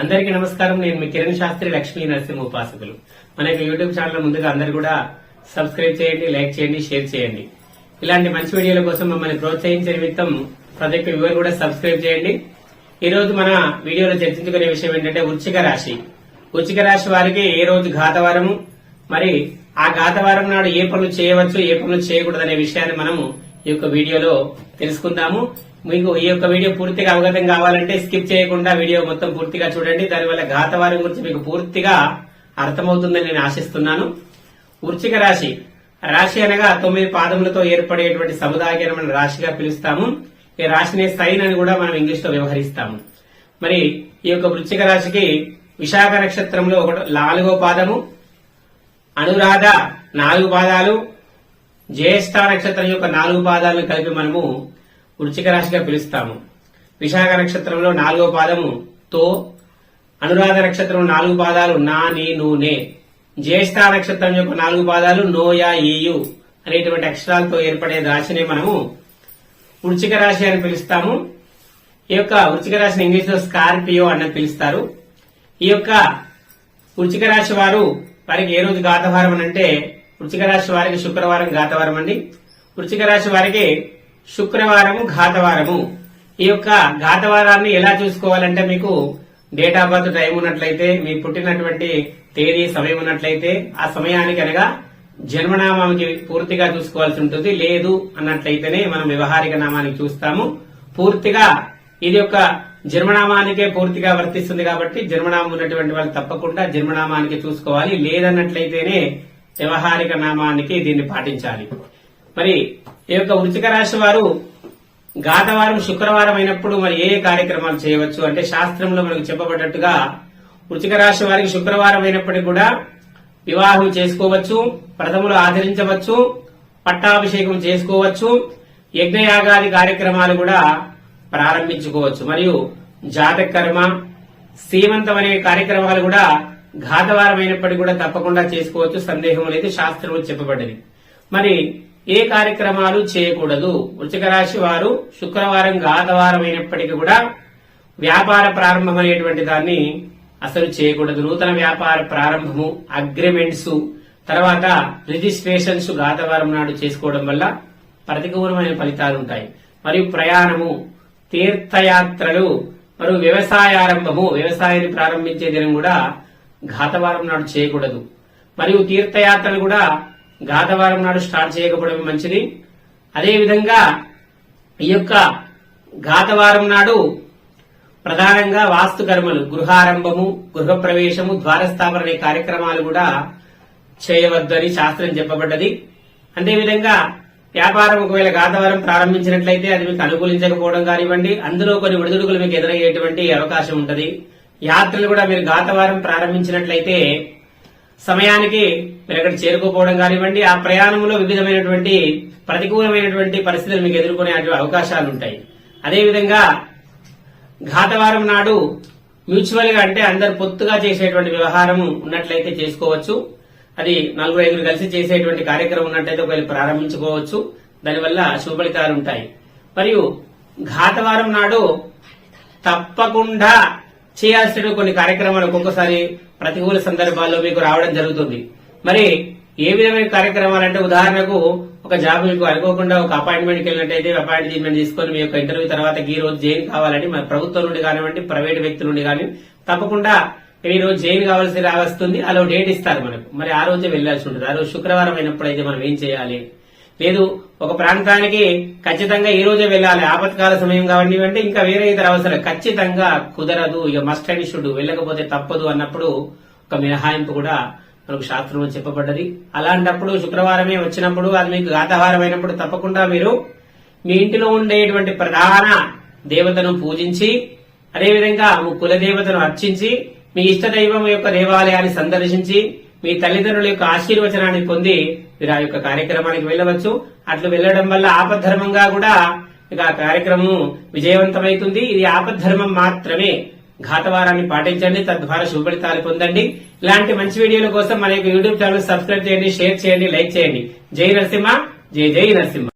అందరికీ నమస్కారం. నేను మీ కిరణ్ శాస్త్రి లక్ష్మీ నరసింహ ఉపాసకులు. మన యొక్క యూట్యూబ్ ఛానల్ ముందుగా అందరు కూడా సబ్స్క్రైబ్ చేయండి లైక్ చేయండి షేర్ చేయండి. ఇలాంటి మంచి వీడియోల కోసం మమ్మల్ని ప్రోత్సహించే నిమిత్తం ప్రతి ఒక్క వ్యూవర్ కూడా సబ్స్క్రైబ్ చేయండి. ఈ రోజు మన వీడియోలో చర్చించుకునే విషయం ఏంటంటే వృచ్చిక రాశి. వృచ్చిక రాశి వారికి ఏ రోజు ఘాతవారము? మరి ఆ ఘాతవారం నాడు ఏ పనులు చేయవచ్చు ఏ పనులు చేయకూడదు అనే విషయాన్ని మనము ఈ యొక్క వీడియోలో తెలుసుకుందాము. మీకు ఈ యొక్క వీడియో పూర్తిగా అవగతం కావాలంటే స్కిప్ చేయకుండా వీడియో మొత్తం పూర్తిగా చూడండి. దానివల్ల ఘాతవారం గురించి మీకు పూర్తిగా అర్థమవుతుందని నేను ఆశిస్తున్నాను. వృచ్చిక రాశి. రాశి అనగా తొమ్మిది పాదములతో ఏర్పడేటువంటి సముదాయాన్ని మనం రాశిగా పిలుస్తాము. ఈ రాశిని సైన్ అని కూడా మనం ఇంగ్లీష్లో వ్యవహరిస్తాము. మరి ఈ యొక్క వృచ్చిక రాశికి విశాఖ నక్షత్రంలో ఒక నాలుగో పాదము. అనురాధ నాలుగు పాదాలు. జ్యేష్ఠ నక్షత్రం యొక్క నాలుగు పాదాలను కలిపి మనము వృచ్చిక రాశిగా పిలుస్తాము. విశాఖ నక్షత్రంలో నాలుగో పాదము తో అనురాధ నక్షత్రం నాలుగు పాదాలు నా నీ నూనె జ్యేష్ఠ నక్షత్రం యొక్క నాలుగు పాదాలు నోయా ఈయు అనేటువంటి అక్షరాలతో ఏర్పడే రాశిని మనము వృచ్చిక రాశి అని పిలుస్తాము. ఈ యొక్క వృచ్చిక రాశిని ఇంగ్లీష్లో స్కార్పియో అని పిలుస్తారు. ఈ యొక్క వృచ్చిక రాశి వారు వారికి ఏ రోజు గాతభారం అంటే వృచ్చిక రాశి వారికి శుక్రవారం ఘాతవారం అండి. వృచ్చిక రాశి వారికి శుక్రవారము ఘాతవారము. ఈ యొక్క ఘాతవారాన్ని ఎలా చూసుకోవాలంటే మీకు డేట్ ఆఫ్ బర్త్ టైం ఉన్నట్లయితే మీ పుట్టినటువంటి తేదీ సమయం ఉన్నట్లయితే ఆ సమయానికి అనగా జన్మనామానికి పూర్తిగా చూసుకోవాల్సి ఉంటుంది. లేదు అన్నట్లయితేనే మనం వ్యవహారిక నామానికి చూస్తాము. పూర్తిగా ఇది యొక్క జన్మనామానికే పూర్తిగా వర్తిస్తుంది కాబట్టి జన్మనామం ఉన్నటువంటి వాళ్ళు తప్పకుండా జన్మనామానికి చూసుకోవాలి. లేదన్నట్లయితేనే వ్యవహారిక నామానికి దీన్ని పాటించాలి. మరి ఈ యొక్క వృత్తిక రాశి వారు గాతవారం శుక్రవారం అయినప్పుడు మరి ఏ కార్యక్రమాలు చేయవచ్చు అంటే శాస్త్రంలో మనకు చెప్పబడ్డట్టుగా వృత్తిక రాశి వారికి శుక్రవారం అయినప్పటికీ కూడా వివాహం చేసుకోవచ్చు ప్రథములు ఆచరించవచ్చు పట్టాభిషేకం చేసుకోవచ్చు యజ్ఞయాగాది కార్యక్రమాలు కూడా ప్రారంభించుకోవచ్చు. మరియు జాతక కర్మ సీమంతం అనే కార్యక్రమాలు కూడా ఘాతవారమైనప్పటికీ కూడా తప్పకుండా చేసుకోవచ్చు సందేహం లేదు శాస్త్రంలో చెప్పబడ్డది మరి ఏ కార్యక్రమాలు చేయకూడదు? వృచ్చిక రాశి వారు శుక్రవారం ఘాతవారం అయినప్పటికీ కూడా వ్యాపార ప్రారంభమైనటువంటి దాన్ని అసలు చేయకూడదు. నూతన వ్యాపార ప్రారంభము అగ్రిమెంట్స్ తర్వాత రిజిస్ట్రేషన్స్ ఘాతవారం నాడు చేసుకోవడం వల్ల ప్రతికూలమైన ఫలితాలు ఉంటాయి. మరియు ప్రయాణము తీర్థయాత్రలు మరియు వ్యవసాయారంభము వ్యవసాయాన్ని ప్రారంభించే దినం కూడా ఘాతవారం నాడు చేయకూడదు. మరియు తీర్థయాత్రలు కూడా ఘాతవారం నాడు స్టార్ట్ చేయకపోవడం మంచిది. అదేవిధంగా ఈ యొక్క ఘాతవారం నాడు ప్రధానంగా వాస్తు కర్మలు గృహారంభము గృహప్రవేశము ద్వారస్థాపన అనే కార్యక్రమాలు కూడా చేయవద్దని శాస్త్రం చెప్పబడ్డది. అదేవిధంగా వ్యాపారం ఒకవేళ గాతవారం ప్రారంభించినట్లయితే అది మీకు అనుకూలించకపోవడం కానివ్వండి. అందులో కొన్ని విడుదడుగులు మీకు ఎదురయ్యేటువంటి అవకాశం ఉంటుంది. యాత్రలు కూడా మీరు గాతవారం ప్రారంభించినట్లయితే సమయానికి మీరు అక్కడ చేరుకోపోవడం కానివ్వండి ఆ ప్రయాణంలో వివిధమైనటువంటి ప్రతికూలమైనటువంటి పరిస్థితులు మీకు ఎదుర్కొనే అవకాశాలు ఉంటాయి. అదేవిధంగా ఘాతవారం నాడు మ్యూచువల్గా అంటే అందరు పొత్తుగా చేసేటువంటి వ్యవహారం ఉన్నట్లయితే చేసుకోవచ్చు. అది నలుగురు ఐదుగురు కలిసి చేసేటువంటి కార్యక్రమం ఉన్నట్లయితే ఒకవేళ ప్రారంభించుకోవచ్చు. దానివల్ల శుభ ఫలితాలు ఉంటాయి. మరియు ఘాతవారం నాడు తప్పకుండా చేయాల్సిన కొన్ని కార్యక్రమాలు ఒక్కొక్కసారి ప్రతికూల సందర్భాల్లో మీకు రావడం జరుగుతుంది. మరి ఏ విధమైన కార్యక్రమాలు అంటే ఉదాహరణకు ఒక జాబ్ మీకు అనుకోకుండా ఒక అపాయింట్మెంట్కి వెళ్ళినట్టయితే అపాయింట్మెంట్ తీసుకొని మీ యొక్క ఇంటర్వ్యూ తర్వాత ఈ రోజు జైన్ కావాలని మన ప్రభుత్వం నుండి కానివ్వండి ప్రైవేట్ వ్యక్తుల నుండి కానీ తప్పకుండా ఈ రోజు జైన్ కావాల్సి రావస్తుంది. అలా డేట్ ఇస్తారు మనకు. మరి ఆ రోజే వెళ్ళాల్సి ఉంటుంది. ఆ రోజు శుక్రవారం అయినప్పుడైతే మనం ఏం చేయాలి? లేదు ఒక ప్రాంతానికి ఖచ్చితంగా ఈ రోజే వెళ్ళాలి. ఆపత్కాల సమయం కానివ్వండి ఇంకా వేరే ఇతర అవసరం. ఖచ్చితంగా కుదరదు. ఇక మస్ట్ అండ్ షుడ్ వెళ్ళకపోతే తప్పదు అన్నప్పుడు ఒక మినహాయింపు కూడా మనకు శాస్త్రంలో చెప్పబడ్డది. అలాంటప్పుడు శుక్రవారమే వచ్చినప్పుడు అది మీకు గాతహారం అయినప్పుడు తప్పకుండా మీరు మీ ఇంటిలో ఉండేటువంటి ప్రధాన దేవతను పూజించి అదేవిధంగా మీ కులదేవతను అర్చించి మీ ఇష్ట దైవం యొక్క దేవాలయాన్ని సందర్శించి మీ తల్లిదండ్రుల యొక్క ఆశీర్వచనాన్ని పొంది మీరు ఆ యొక్క కార్యక్రమానికి వెళ్ళవచ్చు. అట్లు వెళ్ళడం వల్ల ఆపద్ధర్మంగా కూడా ఇక ఆ కార్యక్రమం విజయవంతమవుతుంది ఇది ఆపద్ధర్మం మాత్రమే. ఘాతవారాన్ని పాటించండి తద్వారా శుభఫలితాలు పొందండి. ఇలాంటి మంచి వీడియోల కోసం మన యొక్క యూట్యూబ్ ఛానల్ సబ్స్క్రైబ్ చేయండి షేర్ చేయండి లైక్ చేయండి. జై నరసింహ జై జై నరసింహ.